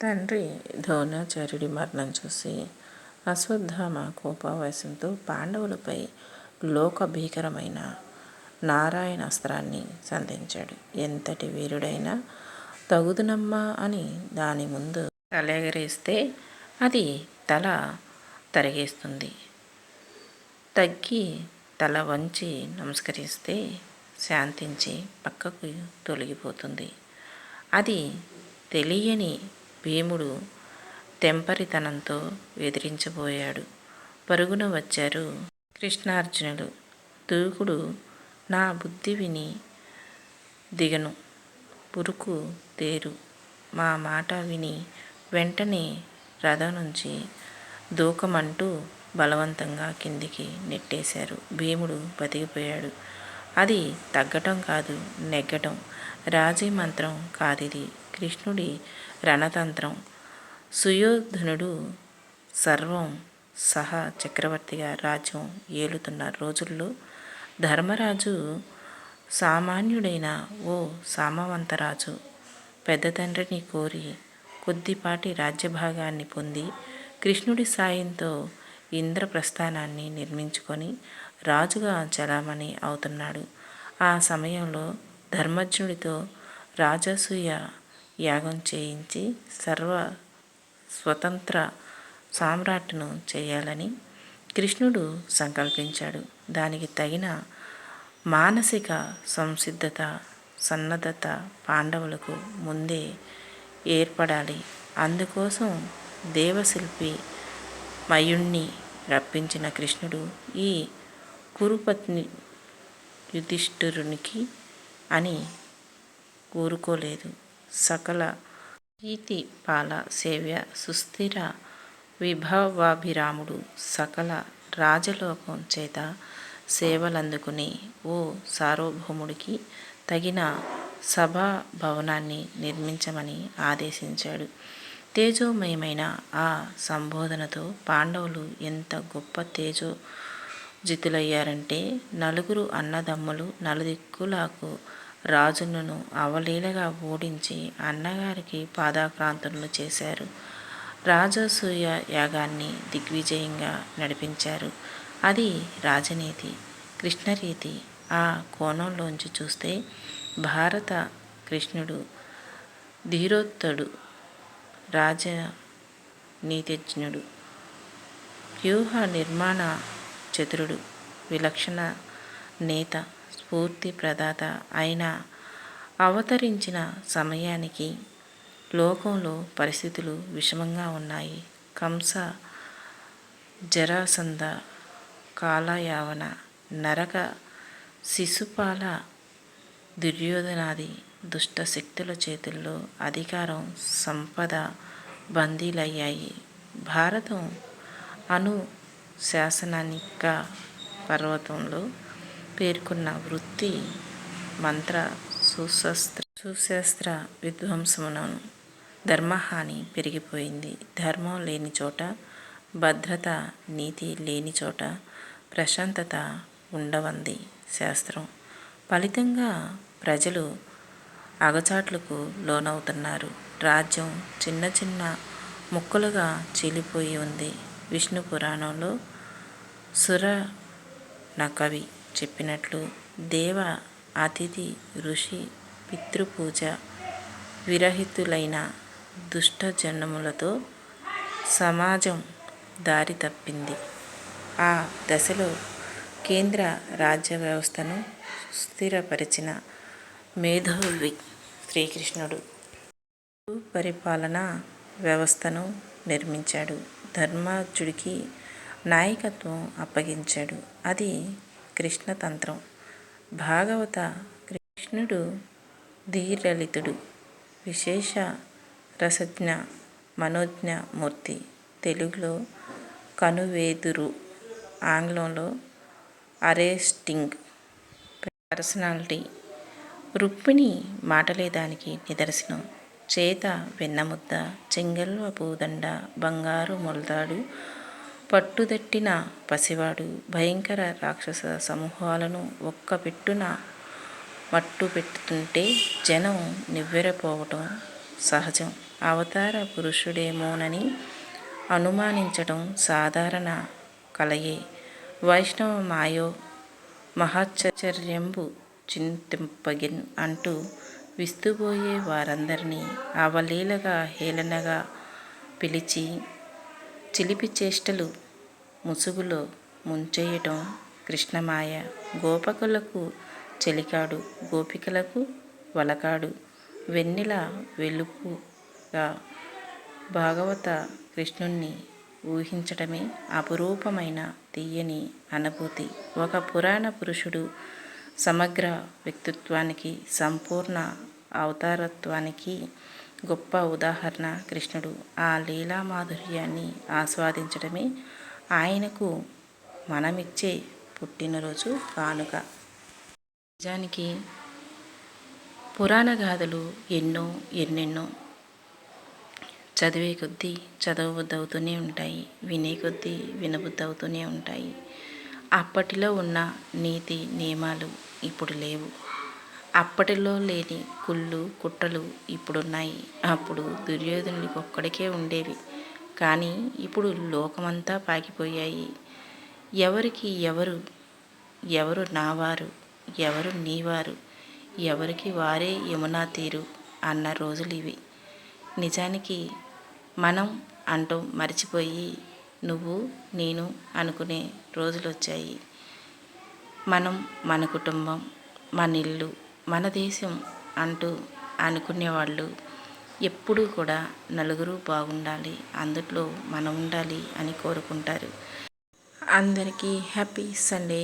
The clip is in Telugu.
తండ్రి ద్రోణాచార్యుడి మరణం చూసి అశ్వత్థామ కోపావేశంతో పాండవులపై లోక భీకరమైన నారాయణాస్త్రాన్ని సంధించాడు. ఎంతటి వీరుడైనా తగుదునమ్మా అని దాని ముందు తలెగరేస్తే అది తల తరిగేస్తుంది. తగ్గి తల వంచి నమస్కరిస్తే శాంతించి పక్కకు తొలగిపోతుంది. అది తెలియని భీముడు తెంపరితనంతో ఎదిరించబోయాడు. పరుగున వచ్చారు కృష్ణార్జునులు. దూకుడు నా బుద్ధి విని దిగను ఉరుకు తేరు మా మాట విని వెంటనే రథం నుంచి దూకమంటూ బలవంతంగా కిందికి నెట్టేశారు. భీముడు బతికిపోయాడు. అది తగ్గటం కాదు నెగ్గటం. రాజీ మంత్రం కాదిది. కృష్ణుడి రణతంత్రం. సుయోధనుడు సర్వం సహా చక్రవర్తిగా రాజ్యం ఏలుతున్న రోజుల్లో ధర్మరాజు సామాన్యుడైన ఓ సామవంతరాజు పెద్ద తండ్రిని కోరి కొద్దిపాటి రాజ్యభాగాన్ని పొంది కృష్ణుడి సాయంతో ఇంద్రప్రస్థానాన్ని నిర్మించుకొని రాజుగా చలామణి అవుతున్నాడు. ఆ సమయంలో ధర్మజుడితో రాజసూయ యాగం చేయించి సర్వ స్వతంత్ర సామ్రాట్ను చేయాలని కృష్ణుడు సంకల్పించాడు. దానికి తగిన మానసిక సంసిద్ధత, సన్నద్ధత పాండవులకు ముందే ఏర్పడాలి. అందుకోసం దేవశిల్పి మయుణ్ణి రప్పించిన కృష్ణుడు ఈ కురుపత్ని యుధిష్ఠిరునికి అని కోరుకోలేదు సకల ప్రీతిపాల సేవ్య సుస్థిర విభవాభిరాముడు సకల రాజలోకం చేత సేవలందుకుని ఓ సార్వభౌముడికి తగిన సభాభవనాన్ని నిర్మించమని ఆదేశించాడు. తేజోమయమైన ఆ సంబోధనతో పాండవులు ఎంత గొప్ప తేజోజితులయ్యారంటే నలుగురు అన్నదమ్ములు నలుదిక్కులకు రాజులను అవలీలగా ఓడించి అన్నగారికి పాదాక్రాంతులను చేశారు. రాజసూయ యాగాన్ని దిగ్విజయంగా నడిపించారు. అది రాజనీతి, కృష్ణరీతి. ఆ కోణంలోంచి చూస్తే భారత కృష్ణుడు ధీరోత్తడు రాజ నీతిజ్ఞుడు వ్యూహ నిర్మాణ చతురుడు, విలక్షణ నేత, స్ఫూర్తి ప్రదాత అయిన అవతరించిన సమయానికి లోకంలో పరిస్థితులు విషమంగా ఉన్నాయి. కంస జరాసంద కాలయావన నరక శిశుపాల దుర్యోధనాది దుష్ట శక్తుల చేతుల్లో అధికారం సంపద బందీలయ్యాయి. భారతం అను శాసనానిక పర్వతంలో పేర్కొన్న వృత్తి మంత్ర సుశస్త్ర విధ్వంసమునను ధర్మహాని పెరిగిపోయింది. ధర్మం లేని చోట భద్రత నీతి లేని చోట ప్రశాంతత ఉండవంది శాస్త్రం. ఫలితంగా ప్రజలు అగచాట్లకు లోనవుతున్నారు. రాజ్యం చిన్న చిన్న ముక్కలుగా చీలిపోయి ఉంది. విష్ణు పురాణంలో సుర నకవి చెప్పినట్లు దేవ, అతిథి, ఋషి, పితృపూజ విరహితులైన దుష్టజనములతో సమాజం దారి తప్పింది. ఆ దశలో కేంద్ర రాజ్య వ్యవస్థను సుస్థిరపరిచిన మేధావి శ్రీకృష్ణుడు పరిపాలన వ్యవస్థను నిర్మించాడు. ధర్మార్జుడికి నాయకత్వం అప్పగించాడు. అది కృష్ణతంత్రం. భాగవత కృష్ణుడు ధీరలితుడు విశేష రసజ్ఞ మనోజ్ఞ మూర్తి. తెలుగులో కనువేదురు ఆంగ్లంలో అరేస్టింగ్ పర్సనాలిటీ. రుక్మిణి మాటలేదానికి నిదర్శనం. చేత వెన్నముద్ద, చెంగల్వ పూదండ, బంగారు మొలతాడు పట్టుదట్టిన పసివాడు భయంకర రాక్షస సమూహాలను ఒక్క పెట్టున మట్టు పెట్టుతుంటే జనం నివ్వెరపోవటం సహజం. అవతార పురుషుడేమోనని అనుమానించడం సాధారణ కలయే వైష్ణవ మాయో మహాచర్యంబు చింతింపగిన్ అంటూ విస్తుపోయే వారందరినీ అవలీలగా హేళనగా పిలిచి చిలిపి చేష్టలు ముసుగులో ముంచేయటం కృష్ణమాయ. గోపకులకు చెలికాడు గోపికలకు వలకాడు. వెన్నెల వెలుపుగా భాగవత కృష్ణుణ్ణి ఊహించటమే అపురూపమైన తీయని అనుభూతి. ఒక పురాణ పురుషుడు సమగ్ర వ్యక్తిత్వానికి సంపూర్ణ అవతారత్వానికి గొప్ప ఉదాహరణ కృష్ణుడు. ఆ లీలా మాధుర్యాన్ని ఆస్వాదించడమే ఆయనకు మనమిచ్చే పుట్టినరోజు కానుక. నిజానికి పురాణ గాథలు ఎన్నో ఎన్నెన్నో చదివే కొద్దీ చదవబుద్ధి అవుతూనే ఉంటాయి వినే కొద్దీ వినబుద్ధి అవుతూనే ఉంటాయి. అప్పటిలో ఉన్న నీతి నియమాలు ఇప్పుడు లేవు. అప్పటిలో లేని కుళ్ళు కుట్రలు ఇప్పుడున్నాయి. అప్పుడు దుర్యోధనుడికి ఒక్కడికే ఉండేవి. కానీ ఇప్పుడు లోకమంతా పాకిపోయాయి. ఎవరికి ఎవరు ఎవరు నావారు ఎవరు నీవారు ఎవరికి వారే యమునా తీరు అన్న రోజులు ఇవి. నిజానికి మనం అంటూ మర్చిపోయి నువ్వు నేను అనుకునే రోజులు వచ్చాయి మనం మన కుటుంబం మన ఇల్లు మన దేశం అంటూ అనుకునేవాళ్ళు ఎప్పుడూ కూడా నలుగురు బాగుండాలి అందులో మనం ఉండాలి అని కోరుకుంటారు. అందరికీ హ్యాపీ సండే.